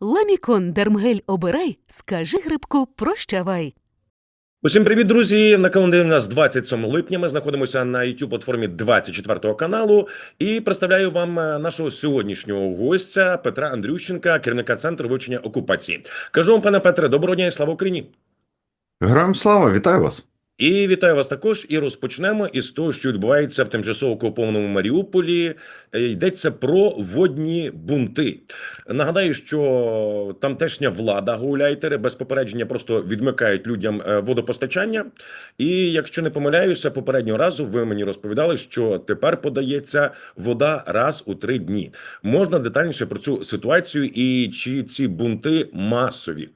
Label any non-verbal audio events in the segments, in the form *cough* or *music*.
Ламікон Дермгель обирай, скажи грибку прощавай. Усім привіт, друзі! На календарі у нас 27 липня. Ми знаходимося на youtube платформі 24 каналу і представляю вам е, нашого сьогоднішнього гостя Петра Андрющенка, керівника центру вивчення окупації. Кажу вам, пане Петре, доброго дня і слава Україні! Героям слава, вітаю вас. І вітаю вас також. І розпочнемо із того, що відбувається в тимчасово окупованому Маріуполі. Е, Йдеться про водні бунти. Нагадаю, що тамтешня влада гауляйтери без попередження просто відмикають людям е, водопостачання. І якщо не помиляюся, попереднього разу ви мені розповідали, що тепер подається вода раз у три дні. Можна детальніше про цю ситуацію і чи ці бунти масові?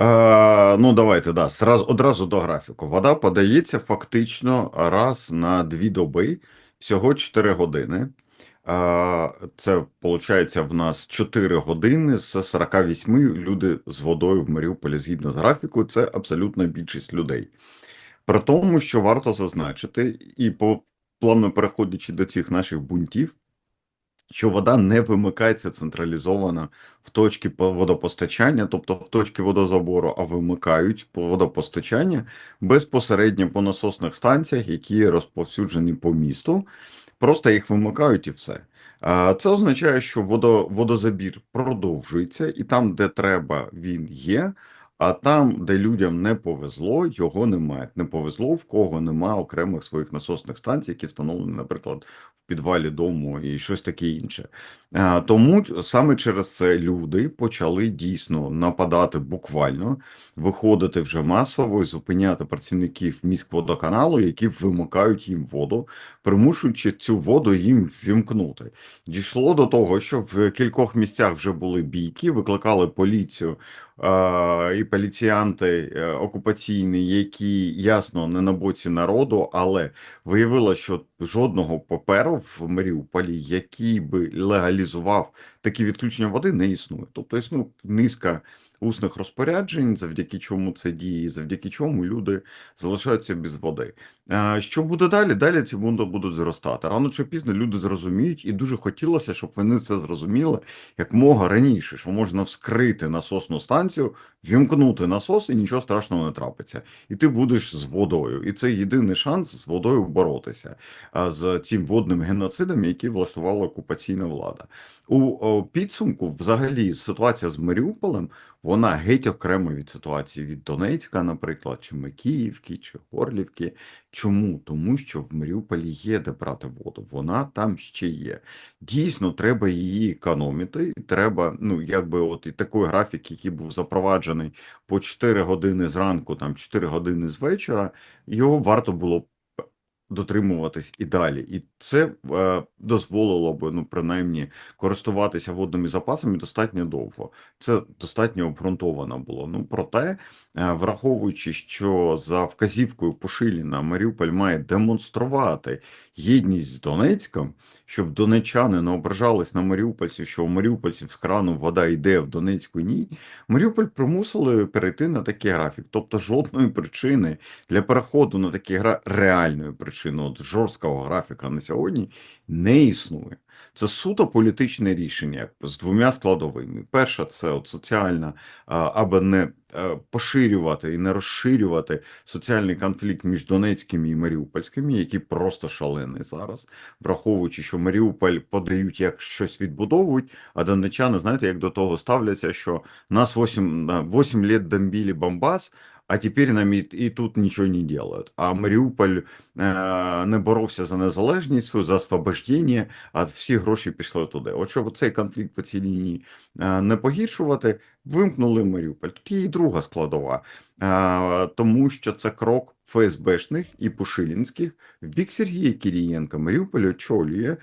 Е, ну, давайте, да, сразу, одразу до графіку. Вода подається фактично раз на дві доби, всього 4 години. Е, це, виходить, в нас 4 години з 48 люди з водою в Маріуполі згідно з графіку, це абсолютна більшість людей. При тому, що варто зазначити, і по плавно переходячи до цих наших бунтів, що вода не вимикається централізовано в точки водопостачання, тобто в точки водозабору, а вимикають водопостачання безпосередньо по насосних станціях, які розповсюджені по місту. Просто їх вимикають і все. Це означає, що водо, водозабір продовжується, і там, де треба, він є. А там, де людям не повезло, його немає. Не повезло, в кого нема окремих своїх насосних станцій, які встановлені, наприклад, в підвалі дому і щось таке інше. Тому саме через це люди почали дійсно нападати буквально, виходити вже масово і зупиняти працівників міськводоканалу, які вимикають їм воду, примушуючи цю воду їм ввімкнути. Дійшло до того, що в кількох місцях вже були бійки, викликали поліцію і поліціянти е, окупаційні, які ясно не на боці народу, але виявилося, що жодного паперу в Маріуполі, який би легалізував такі відключення води, не існує. Тобто існує низка усних розпоряджень, завдяки чому це діє, завдяки чому люди залишаються без води. А, Що буде далі? Далі ці бунти будуть зростати. Рано чи пізно люди зрозуміють, і дуже хотілося, щоб вони це зрозуміли як мога раніше, що можна вскрити насосну станцію, вімкнути насос, і нічого страшного не трапиться. І ти будеш з водою. І це єдиний шанс з водою боротися з цим водним геноцидом, який влаштувала окупаційна влада. У підсумку, взагалі, ситуація з Маріуполем вона геть окрема від ситуації від Донецька, наприклад, чи Макіївки, чи Горлівки. Чому? Тому що в Маріуполі є де брати воду, вона там ще є. Дійсно, треба її економити. Треба, ну якби, от і такий графік, який був запроваджений по 4 години зранку, там 4 години з вечора, його варто було дотримуватись і далі. І це е, дозволило б, ну принаймні, користуватися водними запасами достатньо довго. Це достатньо обґрунтовано було. Ну проте, е, враховуючи, що за вказівкою Пушиліна Маріуполь має демонструвати єдність з Донецьком, щоб донечани не ображались на маріупольців, що у маріупольців з крану вода йде в Донецьку ні. Маріуполь примусили перейти на такий графік. Тобто жодної причини для переходу на такий графік, реальної причини, от жорсткого графіка на сьогодні не існує. Це суто політичне рішення з двома складовими. Перша це от соціальна, аби не е, поширювати і не розширювати соціальний конфлікт між Донецькими і Маріупольськими, який просто шалений зараз, враховуючи, що Маріуполь подають як щось відбудовують, а донечани, знаєте, як до того ставляться, що нас 8, 8 лет бомбили Бомбас, а тепер нам і, і тут нічого не делают. А Маріуполь е, не боровся за незалежність, за освобождення, а всі гроші пішли туди. От щоб цей конфлікт по цій лінії е, не погіршувати, вимкнули Маріуполь. Тут є і друга складова, тому що це крок ФСБшних і Пушилінських в бік Сергія Кирієнка. Маріуполь очолює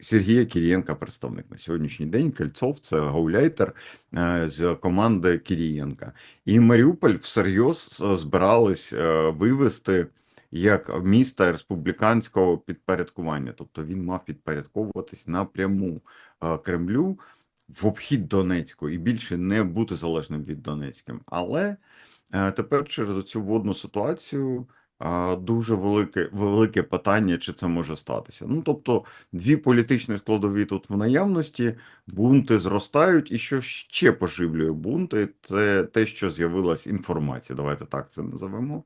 Сергія Кирієнка, представник на сьогоднішній день. Кольцов це гауляйтер е, з команди Кирієнка. І Маріуполь всерйоз е, збирались е, вивести як міста республіканського підпорядкування, тобто він мав підпорядковуватись напряму Кремлю в обхід Донецьку і більше не бути залежним від Донецьким. Але е, тепер через цю водну ситуацію дуже велике, велике питання, чи це може статися. Ну, тобто, дві політичні складові тут в наявності, бунти зростають, і що ще поживлює бунти, це те, що з'явилась інформація, давайте так це називемо.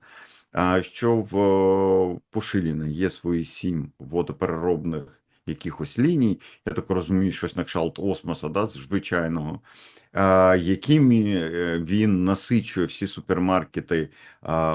Що в е, Пошиліна є свої сім водопереробних якихось ліній, я так розумію, щось на кшталт осмоса, да, звичайного, якими е, він насичує всі супермаркети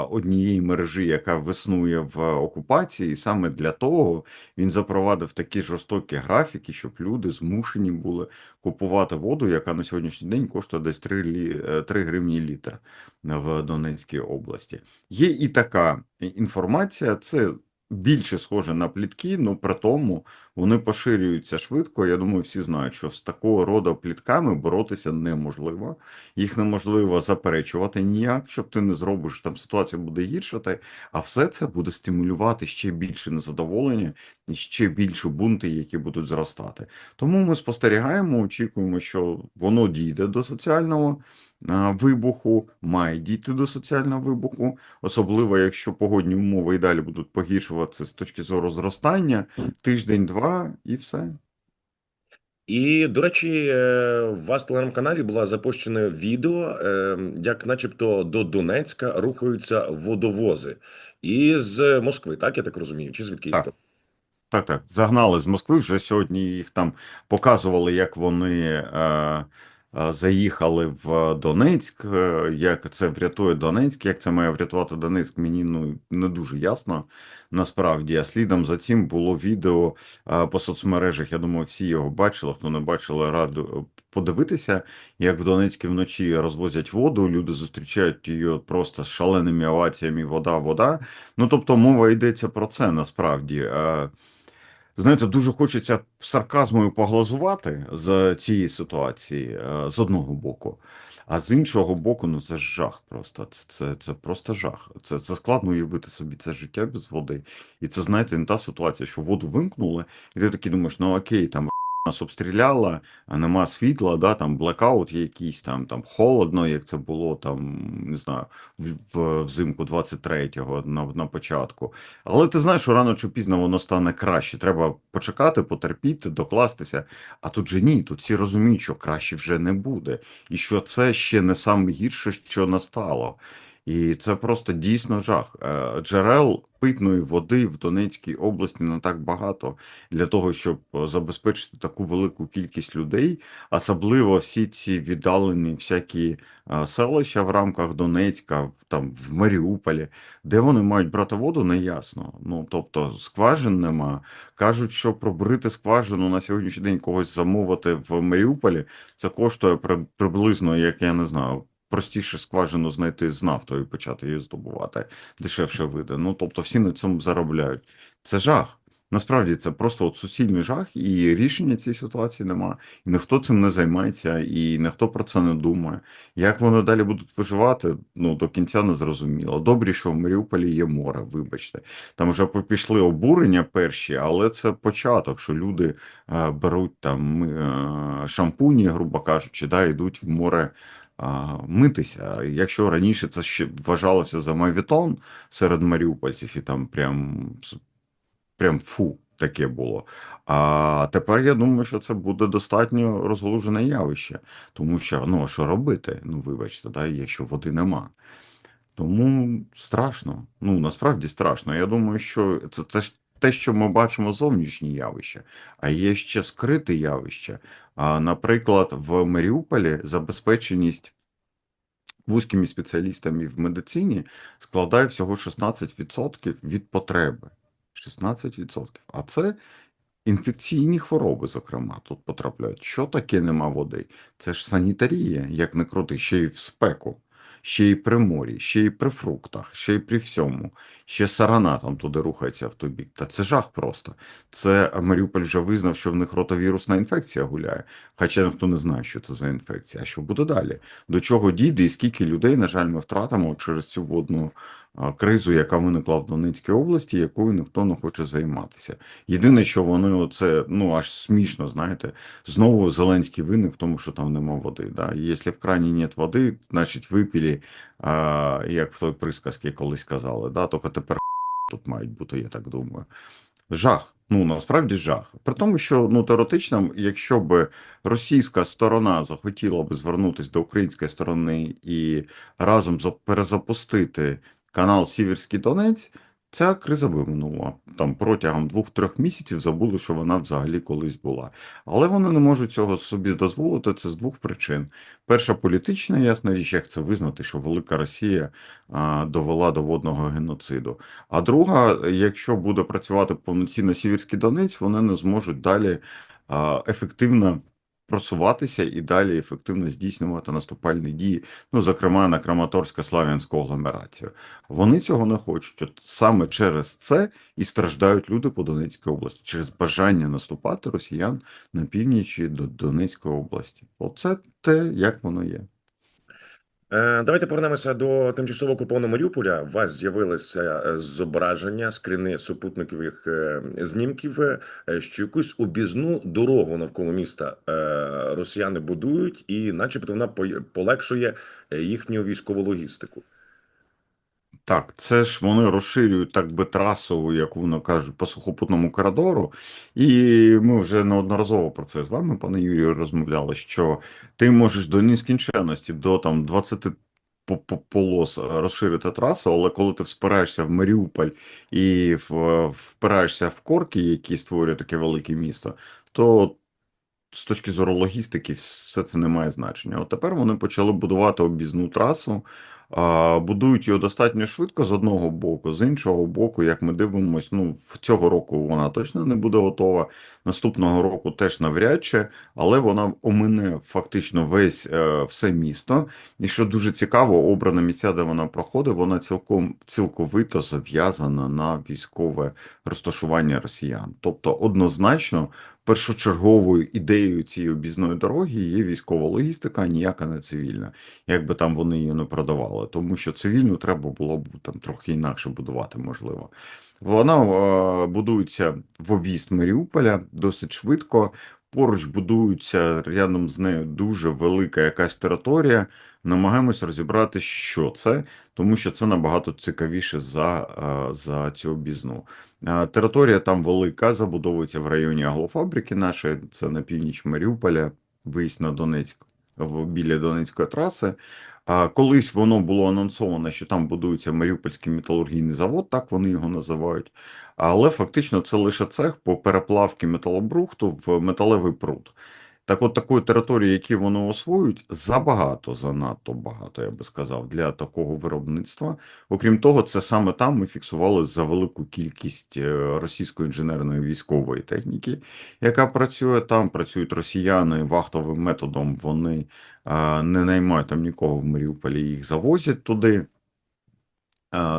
однієї мережі, яка виснує в окупації, і саме для того він запровадив такі жорстокі графіки, щоб люди змушені були купувати воду, яка на сьогоднішній день коштує десь 3, е, 3 гривні літр в Донецькій області. Є і така інформація, це більше схоже на плітки, але при тому вони поширюються швидко. Я думаю, всі знають, що з такого роду плітками боротися неможливо. Їх неможливо заперечувати ніяк, щоб ти не зробиш, там ситуація буде гіршати, а все це буде стимулювати ще більше незадоволення і ще більше бунти, які будуть зростати. Тому ми спостерігаємо, очікуємо, що воно дійде до соціального вибуху, має дійти до соціального вибуху, особливо якщо погодні умови і далі будуть погіршуватися з точки зору зростання, тиждень-два і все. І, до речі, е, у вас в телеграм-каналі було запущене відео, е, як начебто до Донецька рухаються водовози із Москви, так я так розумію, чи звідки їх Так. Так, так, загнали з Москви. Вже сьогодні їх там показували, як вони е, заїхали в Донецьк, е, як це врятує Донецьк, як це має врятувати Донецьк, мені ну не дуже ясно насправді. А слідом за цим було відео е, по соцмережах. Я думаю, всі його бачили. Хто не бачили, раду подивитися, як в Донецьку вночі розвозять воду. Люди зустрічають її просто з шаленими оваціями. Вода, вода. Ну тобто мова йдеться про це насправді. Знаєте, дуже хочеться сарказмою поглазувати з цієї ситуації е, з одного боку, а з іншого боку, ну це ж жах просто. Це, це, це просто жах. Це, це складно уявити собі це життя без води. І це, знаєте, не та ситуація, що воду вимкнули, і ти такий думаєш, ну окей, там нас обстріляла, нема світла, да, там блекаут якийсь, там, там холодно, як це було там, не знаю, в, взимку 23-го на, на початку. Але ти знаєш, що рано чи пізно воно стане краще. Треба почекати, потерпіти, докластися. А тут же ні, тут всі розуміють, що краще вже не буде, і що це ще не саме гірше, що настало. І це просто дійсно жах. Е, Джерел питної води в Донецькій області не так багато для того, щоб е, забезпечити таку велику кількість людей, особливо всі ці віддалені всякі е, селища в рамках Донецька, там в Маріуполі, де вони мають брати воду, не ясно. Ну тобто скважин нема. Кажуть, що пробурити скважину на сьогоднішній день когось замовити в Маріуполі, це коштує при- приблизно, як я не знаю. Простіше скважину знайти з нафтою і почати її здобувати, дешевше вийде. Ну тобто всі на цьому заробляють. Це жах. Насправді це просто от суцільний жах, і рішення цієї ситуації нема. І ніхто цим не займається, і ніхто про це не думає. Як вони далі будуть виживати, ну до кінця не зрозуміло. Добре, що в Маріуполі є море, вибачте. Там вже пішли обурення перші, але це початок, що люди е, беруть там е, шампуні, грубо кажучи, да, йдуть в море. Митися. Якщо раніше це ще вважалося за мавітон серед маріупольців, і там прям прям фу, таке було. А тепер я думаю, що це буде достатньо розгалужене явище, тому що ну а що робити? Ну вибачте, да, якщо води нема. Тому страшно. Ну насправді страшно. Я думаю, що це, це ж те, що ми бачимо зовнішні явища, а є ще скрите явище. А, наприклад, в Маріуполі забезпеченість вузькими спеціалістами в медицині складає всього 16% від потреби. 16%. А це інфекційні хвороби, зокрема, тут потрапляють. Що таке нема води? Це ж санітарія, як не крути, ще й в спеку, ще й при морі, ще й при фруктах, ще й при всьому. Ще сарана там туди рухається в той бік. Та це жах просто. Це Маріуполь вже визнав, що в них ротовірусна інфекція гуляє. Хоча ніхто не знає, що це за інфекція. А що буде далі? До чого дійде і скільки людей, на жаль, ми втратимо через цю водну кризу, яка виникла в Донецькій області, якою ніхто не хоче займатися. Єдине, що вони оце ну аж смішно, знаєте, знову Зеленський винен в тому, що там нема води. Да? Якщо в крані нет води, значить випілі, а, як в той присказці колись казали, да? тільки тепер *laughs* тут мають бути, я так думаю. Жах. Ну насправді жах. При тому, що ну теоретично, якщо б російська сторона захотіла би звернутися до української сторони і разом перезапустити канал Сіверський Донець, ця криза би минула. Там протягом двох-трьох місяців забули, що вона взагалі колись була. Але вони не можуть цього собі дозволити. Це з двох причин. Перша політична, ясна річ, як це визнати, що велика Росія а, довела до водного геноциду. А друга, якщо буде працювати повноцінно Сіверський Донець, вони не зможуть далі а, ефективно просуватися і далі ефективно здійснювати наступальні дії, ну зокрема на Краматорсько-Слав'янську агломерацію. Вони цього не хочуть. От саме через це і страждають люди по Донецькій області, через бажання наступати росіян на північі до Донецької області. Оце те, як воно є. Е, Давайте повернемося до тимчасово окупованого Маріуполя. У вас з'явилися е, зображення, скрини супутникових е, знімків, що якусь обізну дорогу навколо міста росіяни будують, і, начебто, вона полегшує їхню військову логістику. Так, це ж вони розширюють так би трасу, як воно кажуть, по сухопутному коридору. І ми вже неодноразово про це з вами, пане Юрію, розмовляли, що ти можеш до нескінченності, до там 20 по- по- полос розширити трасу, але коли ти вспираєшся в Маріуполь і впираєшся в корки, які створює таке велике місто, то з точки зору логістики, все це не має значення. От тепер вони почали будувати об'їзну трасу. Будують його достатньо швидко з одного боку, з іншого боку, як ми дивимося, ну в цього року вона точно не буде готова. Наступного року теж навряд чи, але вона омине фактично весь е, все місто. І що дуже цікаво, обране місця, де вона проходить, вона цілком цілковито зав'язана на військове розташування росіян. Тобто, однозначно, першочерговою ідеєю цієї об'їзної дороги є військова логістика, а ніяка не цивільна, як би там вони її не продавали. Тому що цивільну треба було б там трохи інакше будувати, можливо. Вона е, будується в об'їзд Маріуполя досить швидко. Поруч будується рядом з нею дуже велика якась територія. Намагаємось розібрати, що це, тому що це набагато цікавіше за, е, за цю об'їзну. Територія там велика, забудовується в районі аглофабрики нашої, це на північ Маріуполя, виїзд на Донецьк, біля Донецької траси. Колись воно було анонсовано, що там будується Маріупольський металургійний завод, так вони його називають. Але фактично це лише цех по переплавці металобрухту в металевий пруд. Так от такої території, які вони освоюють, забагато, занадто багато, я би сказав, для такого виробництва. Окрім того, це саме там ми фіксували за велику кількість е, російської інженерної військової техніки, яка працює там. Працюють росіяни вахтовим методом. Вони е, не наймають там нікого в Маріуполі, їх завозять туди.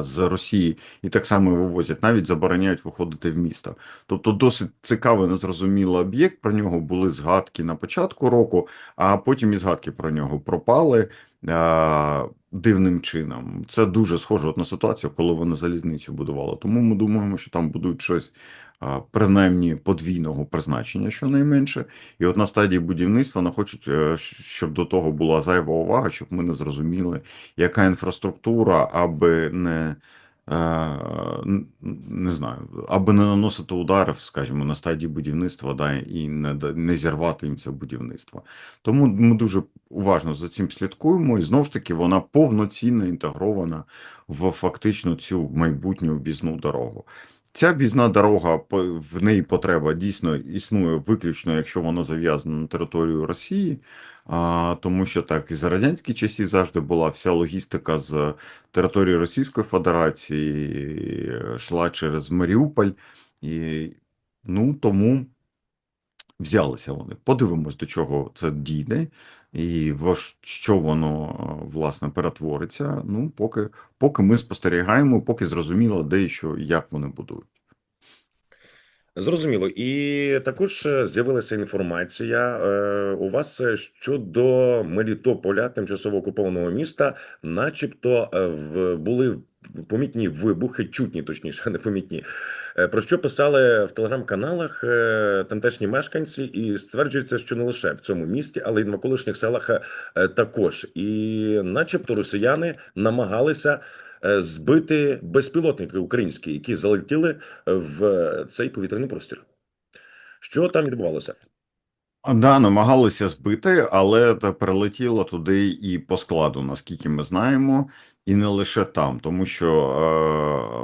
З Росії і так само вивозять, навіть забороняють виходити в місто. Тобто досить цікавий, незрозумілий об'єкт. Про нього були згадки на початку року, а потім і згадки про нього пропали а, дивним чином. Це дуже схоже от на ситуацію, коли вони залізницю будували. Тому ми думаємо, що там будуть щось принаймні подвійного призначення, щонайменше. І от на стадії будівництва не хочуть, е, щоб до того була зайва увага, щоб ми не зрозуміли, яка інфраструктура, аби не. е, Не знаю, аби не наносити ударів, скажімо, на стадії будівництва, да, і не, не зірвати їм це будівництво. Тому ми дуже уважно за цим слідкуємо, і знову ж таки вона повноцінно інтегрована в фактично цю майбутню об'їзну дорогу. Ця об'їзна дорога, в неї потреба дійсно існує виключно, якщо вона зав'язана на територію Росії, а, тому що так і за радянські часів завжди була вся логістика з території Російської Федерації е, йшла через Маріуполь, і ну тому взялися вони. Подивимось, до чого це дійде, і во що воно е, власне перетвориться. Ну, поки, поки ми спостерігаємо, поки зрозуміло, де і що, як вони будують. Зрозуміло, і також е, з'явилася інформація е, у вас е, щодо Мелітополя, тимчасово окупованого міста, начебто в були помітні вибухи, чутні, точніше, *laughs* не помітні. Е, Про що писали в телеграм-каналах е, тамтешні мешканці, і стверджується, що не лише в цьому місті, але й в навколишніх селах е, також. І, начебто, росіяни намагалися збити безпілотники українські, які залетіли в цей повітряний простір. Що там відбувалося? Да, намагалися збити, але прилетіло туди і по складу, наскільки ми знаємо, і не лише там, тому що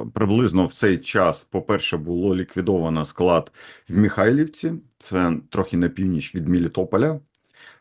е, приблизно в цей час, по-перше, було ліквідовано склад в Михайлівці, це трохи на північ від Мелітополя.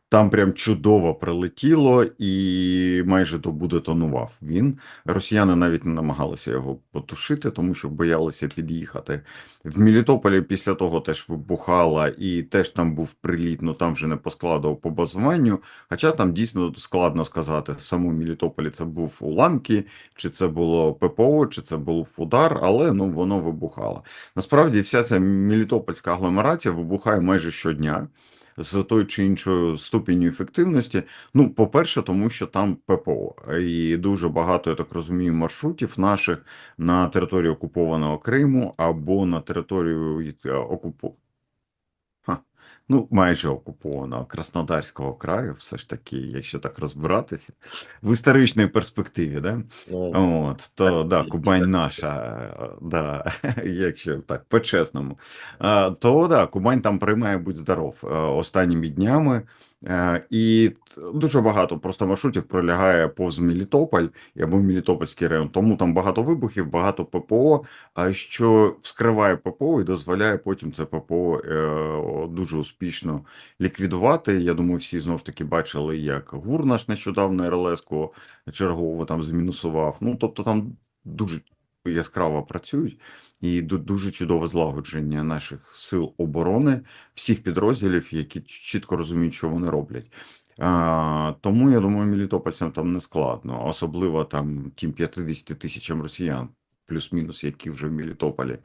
Там прям чудово прилетіло і майже добу детонував він. Росіяни навіть не намагалися його потушити, тому що боялися під'їхати. В Мелітополі після того теж вибухала, і теж там був приліт, ну там вже не по складу, по базуванню. Хоча там дійсно складно сказати, в самому Мелітополі це був уламки, чи це було ППО, чи це був удар, але ну воно вибухало. Насправді, вся ця мелітопольська агломерація вибухає майже щодня з той чи іншою ступінню ефективності. Ну, по-перше, тому що там ППО, і дуже багато, я так розумію, маршрутів наших на території окупованого Криму або на територію е, окупу. Ну, майже окупованого Краснодарського краю, все ж таки, якщо так розбиратися, в історичній перспективі, да? Ну, От, то Так, да, Кубань так. наша, да, *laughs* якщо так, по-чесному. То да, Кубань там приймає будь здоров е, останніми днями. Е, І дуже багато просто маршрутів пролягає повз Мелітополь або Мелітопольський район. Тому там багато вибухів, багато ППО, що вскриває ППО і дозволяє потім це ППО е, дуже успішно ліквідувати. Я думаю, всі знову ж таки бачили, як ГУР наш нещодавно РЛС-ку чергово там змінусував. Ну тобто там дуже яскраво працюють і дуже чудове злагодження наших сил оборони, всіх підрозділів, які чітко розуміють, що вони роблять. А, тому я думаю, мелітопольцям там не складно, особливо там тим 50 тисячам росіян, плюс-мінус, які вже в Мелітополі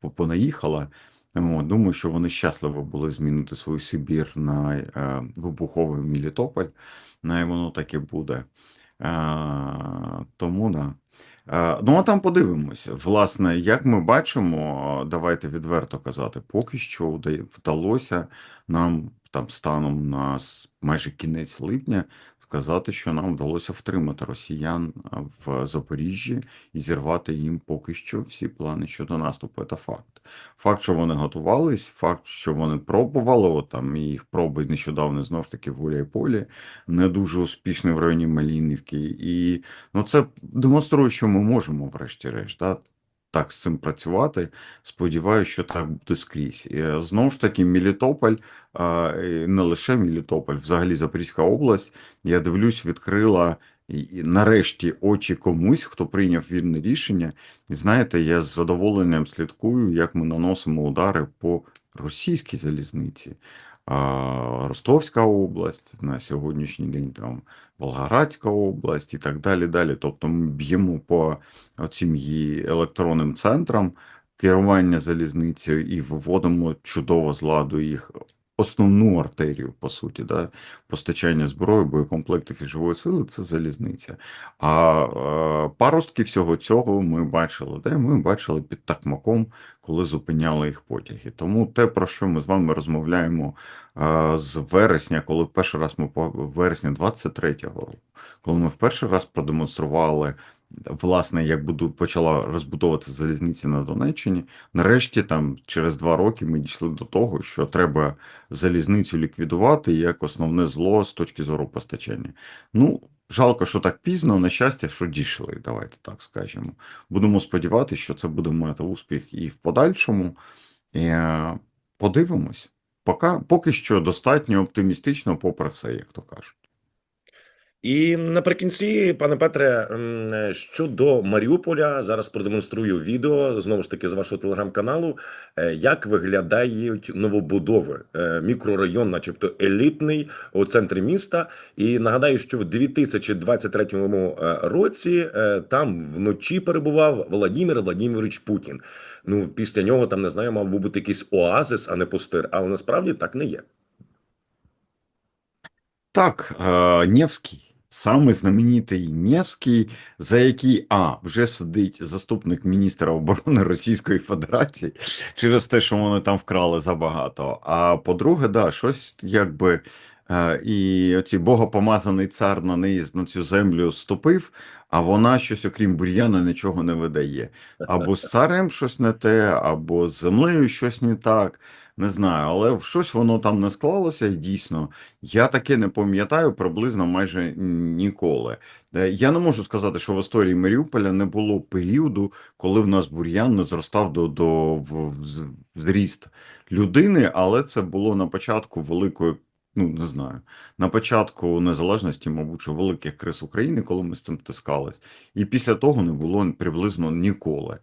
по- понаїхали. Думаю, що вони щасливо були змінити свою Сибір на е, вибуховий Мелітополь. Ну, і воно так і буде. Тому да. А, ну, а там подивимося. Власне, як ми бачимо, давайте відверто казати, поки що вда- вдалося нам там станом на майже кінець липня сказати, що нам вдалося втримати росіян в Запоріжжі і зірвати їм поки що всі плани щодо наступу. Це факт. Факт, що вони готувались, факт, що вони пробували, от там їх проби нещодавно знову ж таки в Гуляйполі, не дуже успішний в районі Малінівки. І ну, це демонструє, що ми можемо, врешті-решт, так з цим працювати. Сподіваюся, що так буде скрізь. Е, знову ж таки, Мелітополь, а, не лише Мелітополь, взагалі Запорізька область, я дивлюсь, відкрила. І нарешті очі комусь, хто прийняв вірне рішення. І знаєте, я з задоволенням слідкую, як ми наносимо удари по російській залізниці. Ростовська область на сьогоднішній день там Волгоградська область і так далі. далі. Тобто ми б'ємо по цим її електронним центрам керування залізницею і виводимо чудово з ладу їх основну артерію, по суті, да? постачання зброї, боєкомплектів і живої сили це залізниця. А е, паростки всього цього ми бачили, де ми бачили під Такмаком, коли зупиняли їх потяги. Тому те, про що ми з вами розмовляємо е, з вересня, коли перший раз ми по вересня 23-го року, коли ми в перший раз продемонстрували. Власне, як буду почала розбудовуватися залізниця на Донеччині, нарешті, там через два роки ми дійшли до того, що треба залізницю ліквідувати як основне зло з точки зору постачання. Ну, жалко, що так пізно, на щастя, що дійшли, давайте так скажемо. Будемо сподіватися, що це буде мати успіх і в подальшому. Е, Подивимось. Поки, поки що достатньо оптимістично, попри все, як то кажуть. І наприкінці, пане Петре, щодо Маріуполя, зараз продемонструю відео знову ж таки з вашого телеграм-каналу, е, як виглядають новобудови. Е, Мікрорайон, начебто елітний у центрі міста. І нагадаю, що в 2023 е, році там вночі перебував Владимир Владимирович Путін. Ну, після нього там не знаю, мав би бути якийсь оазис, а не пустир. Але насправді так не є. Так, е, Самий знаменитий Невський, за який а вже сидить заступник міністра оборони Російської Федерації через те, що вони там вкрали забагато. А по-друге, да, щось якби Е, І оці богопомазаний цар на неї на цю землю ступив, а вона щось, окрім бур'яна, нічого не видає. Або з царем щось не те, або з землею щось не так. Не знаю, але щось воно там не склалося, дійсно, я таке не пам'ятаю приблизно майже ніколи. Е, Я не можу сказати, що в історії Маріуполя не було періоду, коли в нас бур'ян не зростав до, до в, в, зріст людини, але це було на початку великої, ну не знаю, на початку незалежності, мабуть, що великих криз України, коли ми з цим стискались, і після того не було приблизно ніколи.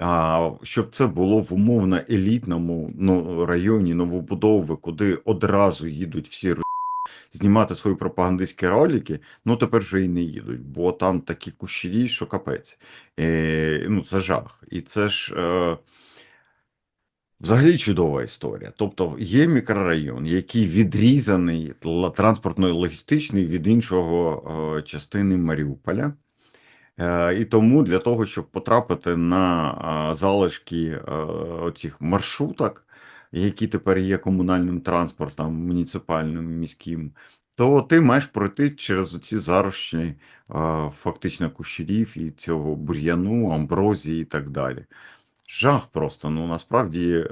А щоб це було в умовно елітному ну, районі новобудови, куди одразу їдуть всі знімати свої пропагандистські ролики, ну тепер вже і не їдуть, бо там такі кущері, що капець. Е, ну, це жах. І це ж. Е, Взагалі чудова історія. Тобто є мікрорайон, який відрізаний транспортно-логістичний від іншого е, частини Маріуполя. Е, І тому для того, щоб потрапити на залишки е, оцих маршруток, які тепер є комунальним транспортом, муніципальним міським, то ти маєш пройти через ці зарощі е, фактично кущерів і цього бур'яну, амброзії і так далі. Жах просто. Ну насправді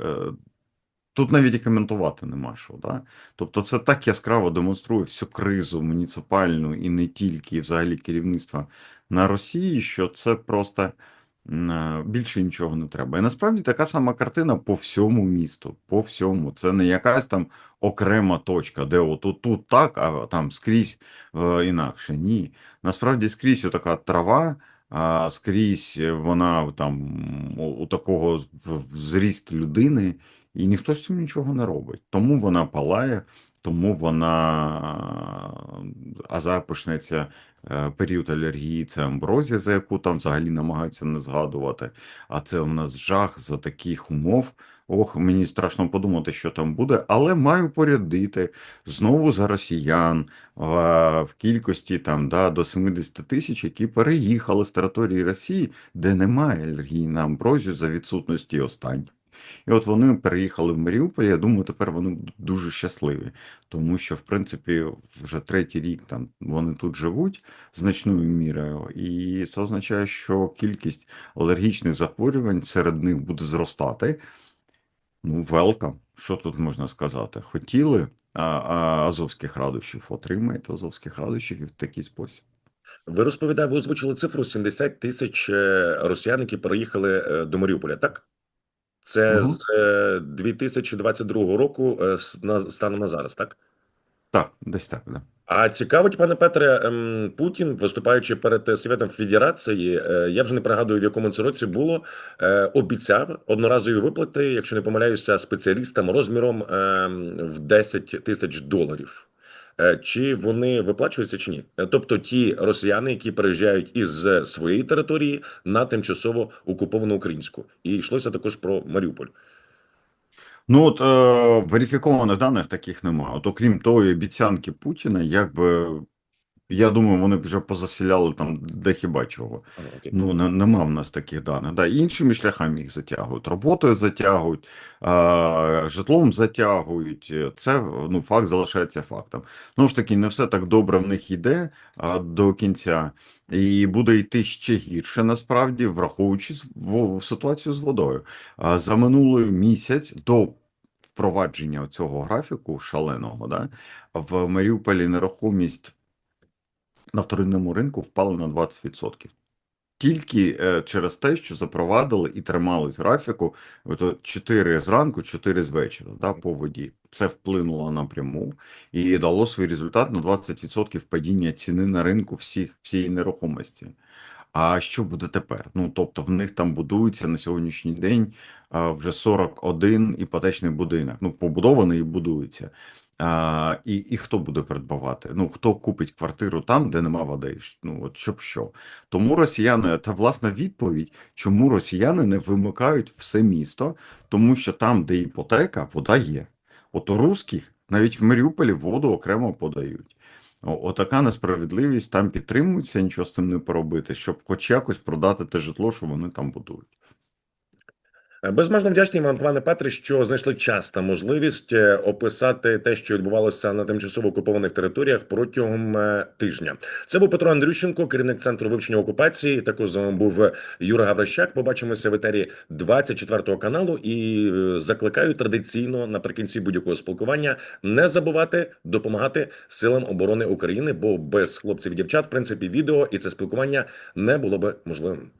тут навіть і коментувати нема що. Да? Тобто, це так яскраво демонструє всю кризу муніципальну і не тільки, і взагалі керівництва на Росії, що це просто е, більше нічого не треба. І насправді така сама картина по всьому місту. По всьому. Це не якась там окрема точка, де отут тут так, а там скрізь е, інакше. Ні. Насправді скрізь така трава. А скрізь вона там у, такого зріст людини, і ніхто з цим нічого не робить. Тому вона палає, тому вона азар почнеться період алергії, це амброзія, за яку там взагалі намагаються не згадувати. А це у нас жах за таких умов. Ох, мені страшно подумати, що там буде, але маю порядити знову за росіян в, в кількості там да, до 70 тисяч, які переїхали з території Росії, де немає алергії на амброзію за відсутності останньої. І от вони переїхали в Маріуполь. Я думаю, тепер вони дуже щасливі, тому що, в принципі, вже третій рік там вони тут живуть значною мірою, і це означає, що кількість алергічних захворювань серед них буде зростати. Ну, велкам. Що тут можна сказати? Хотіли а, а, азовських радощів, отримаєте азовських радощів і в такий спосіб. Ви розповідали, ви озвучили цифру 70 тисяч е, росіян, які переїхали е, до Маріуполя, так? Це Мгм. з е, 2022 року е, с- на станом на зараз, так? Так, десь так, да. А цікавить, пане Петре, ем, Путін, виступаючи перед е, Світом Федерації, е, я вже не пригадую, в якому це році було, е, обіцяв одноразові виплати, якщо не помиляюся, спеціалістам розміром ем, в 10 тисяч доларів. Е, Чи вони виплачуються чи ні? Е, Тобто ті росіяни, які переїжджають із своєї території на тимчасово окуповану українську, і йшлося також про Маріуполь. Ну от е, верифікованих даних таких немає. От окрім тої обіцянки Путіна, якби я думаю, вони вже позасіляли там де хіба чого. Окей. Ну, не, нема в нас таких даних. Да, іншими шляхами їх затягують, роботою затягують, а, житлом затягують. Це ну, факт залишається фактом. Ну ж таки, не все так добре в них йде а, до кінця, і буде йти ще гірше, насправді, враховуючи з- в- ситуацію з водою. А, за минулий місяць до впровадження цього графіку шаленого, да, в Маріуполі нерухомість на вторинному ринку впали на 20%. Тільки е, через те, що запровадили і тримались графіку от 4 зранку, 4 з вечора да, по воді. Це вплинуло напряму і дало свій результат на 20% падіння ціни на ринку всіх, всієї нерухомості. А що буде тепер? Ну тобто в них там будується на сьогоднішній день вже 41 іпотечний будинок. Ну, побудований і будується. А, і, і хто буде придбавати? Ну хто купить квартиру там, де нема води? Ну от щоб що. Тому росіяни та власна відповідь, чому росіяни не вимикають все місто, тому що там, де іпотека, вода є. От у русських навіть в Маріуполі воду окремо подають. Отака несправедливість там підтримується, нічого з цим не поробити, щоб хоч якось продати те житло, що вони там будують. Безмежно вдячний вам, пане Петре, що знайшли час та можливість е, описати те, що відбувалося на тимчасово окупованих територіях протягом е, тижня. Це був Петро Андрющенко, керівник центру вивчення окупації. Також з вами був Юра Гаврищак. Побачимося в етері 24 каналу і е, закликаю традиційно наприкінці будь-якого спілкування не забувати допомагати силам оборони України, бо без хлопців і дівчат, в принципі, відео і це спілкування не було би можливим.